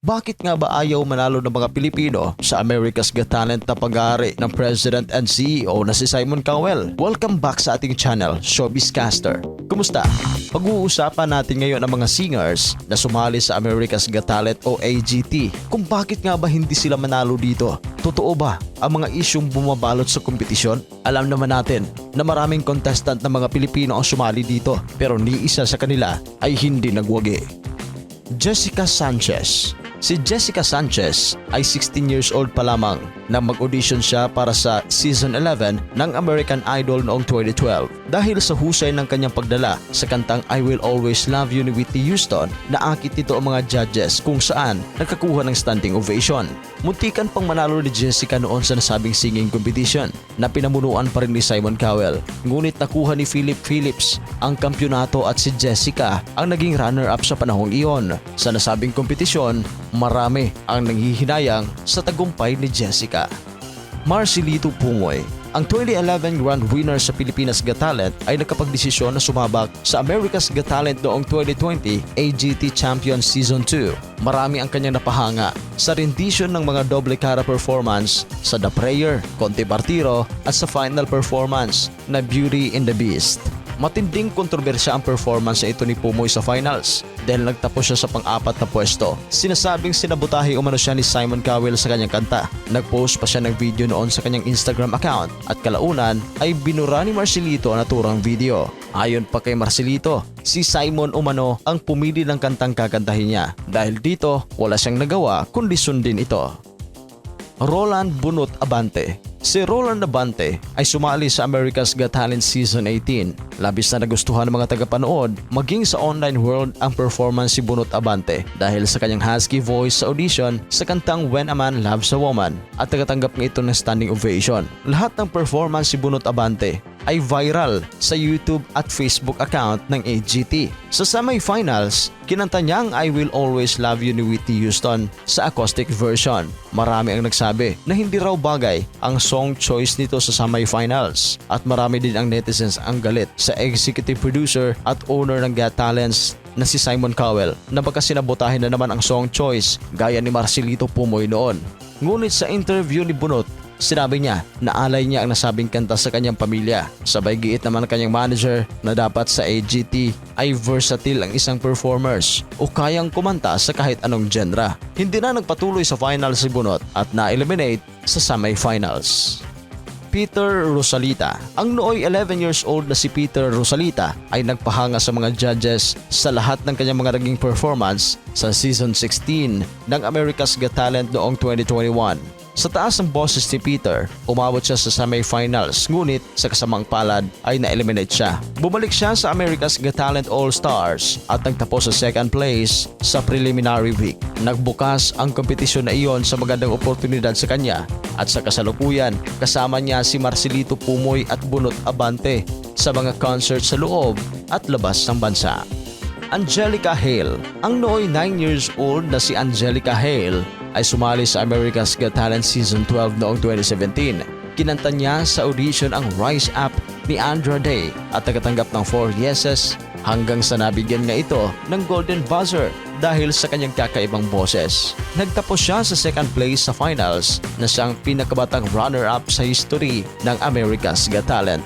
Bakit nga ba ayaw manalo ng mga Pilipino sa America's Got Talent na pag-aari ng President and CEO na si Simon Cowell? Welcome back sa ating channel, Showbizcaster. Kumusta? Pag-uusapan natin ngayon ang mga singers na sumali sa America's Got Talent o AGT. Kung bakit nga ba hindi sila manalo dito? Totoo ba ang mga isyong bumabalot sa kompetisyon? Alam naman natin na maraming contestant na mga Pilipino ang sumali dito pero ni isa sa kanila ay hindi nagwagi. Jessica Sanchez. Si Jessica Sanchez ay 16 years old pa lamang nang mag-audition siya para sa Season 11 ng American Idol noong 2012 dahil sa husay ng kanyang pagdala sa kantang I Will Always Love You ni Whitney Houston naakit nito ang mga judges kung saan nagkakuha ng standing ovation. Muntikan pang manalo ni Jessica noon sa nasabing singing competition na pinamunuan pa rin ni Simon Cowell. Ngunit nakuha ni Philip Phillips ang kampyonato at si Jessica ang naging runner-up sa panahong iyon. Sa nasabing kompetisyon, marami ang nanghihinayang sa tagumpay ni Jessica. Marcelito Pungoy ang 2011 Grand Winner sa Pilipinas Got Talent ay nakapagdesisyon na sumabak sa America's Got Talent noong 2020 AGT Champion Season 2. Marami ang kanyang napahanga sa rendition ng mga doble cara performance sa The Prayer, Conte Bartiro at sa final performance na Beauty and the Beast. Matinding kontrobersya ang performance ito ni Pumoy sa finals dahil nagtapos siya sa pang-apat na pwesto. Sinasabing sinabutahe umano siya ni Simon Cowell sa kanyang kanta. Nag-post pa siya ng video noon sa kanyang Instagram account at kalaunan ay binura ni Marcelito ang naturang video. Ayon pa kay Marcelito, si Simon umano ang pumili ng kantang kakantahin niya dahil dito wala siyang nagawa kundi sundin ito. Roland Bunot Abante. Si Roland Abante ay sumali sa America's Got Talent Season 18. Labis na nagustuhan ng mga tagapanood maging sa online world ang performance si Bunot Abante dahil sa kanyang husky voice sa audition sa kantang When a Man Loves a Woman at tagatanggap nga ito ng standing ovation. Lahat ng performance si Bunot Abante ay viral sa YouTube at Facebook account ng AGT. Sa semifinals, kinanta niya ang I Will Always Love You ni Whitney Houston sa acoustic version. Marami ang nagsabi na hindi raw bagay ang song choice nito sa semifinals at marami din ang netizens ang galit sa executive producer at owner ng Got Talents na si Simon Cowell na baka sinabotahin na naman ang song choice gaya ni Marcelito Pumoy noon. Ngunit sa interview ni Bunot, Sinabi niya na alay niya ang nasabing kanta sa kanyang pamilya. Sabay giit naman ng kanyang manager na dapat sa AGT ay versatile ang isang performers o kayang kumanta sa kahit anong genre. Hindi na nagpatuloy sa final si Bunot at na-eliminate sa semifinals. Peter Rosalita. Ang nooy 11 years old na si Peter Rosalita ay nagpahanga sa mga judges sa lahat ng kanyang mga naging performance sa season 16 ng America's Got Talent noong 2021. Sa taas ng boses ni Peter, umabot siya sa semifinals ngunit sa kasamang palad ay na-eliminate siya. Bumalik siya sa America's Got Talent All-Stars at nagtapos sa second place sa preliminary week. Nagbukas ang kompetisyon na iyon sa magandang oportunidad sa kanya at sa kasalukuyan kasama niya si Marcelito Pumoy at Bunot Abante sa mga concert sa loob at labas ng bansa. Angelica Hale. Ang nooy 9 years old na si Angelica Hale ay sumali sa America's Got Talent Season 12 noong 2017. Kinanta niya sa audition ang Rise Up ni Andra Day at nagatanggap ng 4 yeses hanggang sa nabigyan nga ito ng Golden Buzzer dahil sa kanyang kakaibang boses. Nagtapos siya sa second place sa finals na siyang pinakabatang runner-up sa history ng America's Got Talent.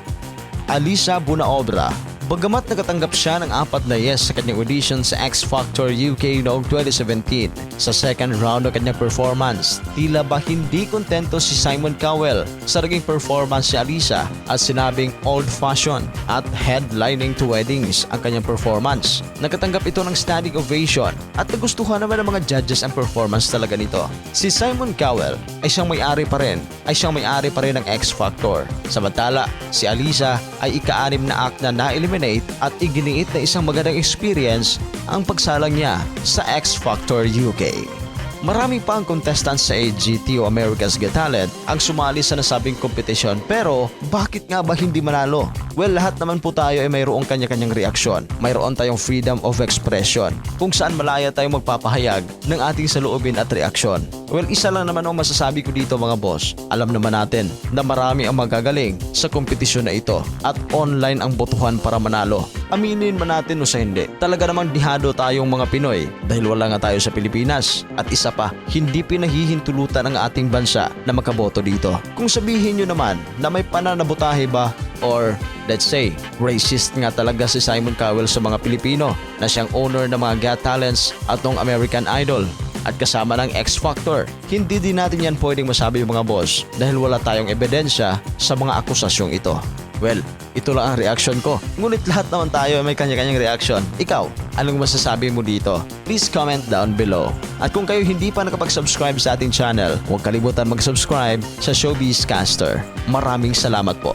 Alisa Bunaobra Bagamat nakatanggap siya ng apat na yes sa kanyang audition sa X Factor UK noong 2017, sa second round ng kanyang performance, tila ba hindi kontento si Simon Cowell sa naging performance ni Alisa at sinabing old-fashioned at headlining to weddings ang kanyang performance. Nakatanggap ito ng standing ovation at nagustuhan naman ng mga judges ang performance talaga nito. Si Simon Cowell ay siyang may-ari pa rin, ay siyang may-ari pa rin ng X Factor. Samantala, si Alisa ay ika-anim na act na na-eliminate at iginiit na isang magandang experience ang pagsalang niya sa X Factor UK. Marami pa ang contestants sa AGT o America's Got Talent ang sumali sa nasabing kompetisyon pero bakit nga ba hindi manalo? Well, lahat naman po tayo ay mayroong kanya-kanyang reaksyon. Mayroon tayong freedom of expression kung saan malaya tayong magpapahayag ng ating saloobin at reaksyon. Well, isa lang naman ang masasabi ko dito mga boss. Alam naman natin na marami ang magagaling sa kompetisyon na ito at online ang botohan para manalo. Aminin man natin o sa hindi, talaga namang dihado tayong mga Pinoy dahil wala nga tayo sa Pilipinas. At isa pa, hindi pinahihintulutan ang ating bansa na makaboto dito. Kung sabihin nyo naman na may pananabutahe ba or let's say, racist nga talaga si Simon Cowell sa mga Pilipino na siyang owner ng mga Got Talents at ng American Idol at kasama ng X Factor. Hindi din natin yan pwedeng masabi mga boss dahil wala tayong ebidensya sa mga akusasyong ito. Well, ito lang ang reaction ko. Ngunit lahat naman tayo ay may kanya-kanyang reaction. Ikaw, anong masasabi mo dito? Please comment down below. At kung kayo hindi pa nakapag-subscribe sa ating channel, huwag kalimutan mag-subscribe sa Showbiz Caster. Maraming salamat po.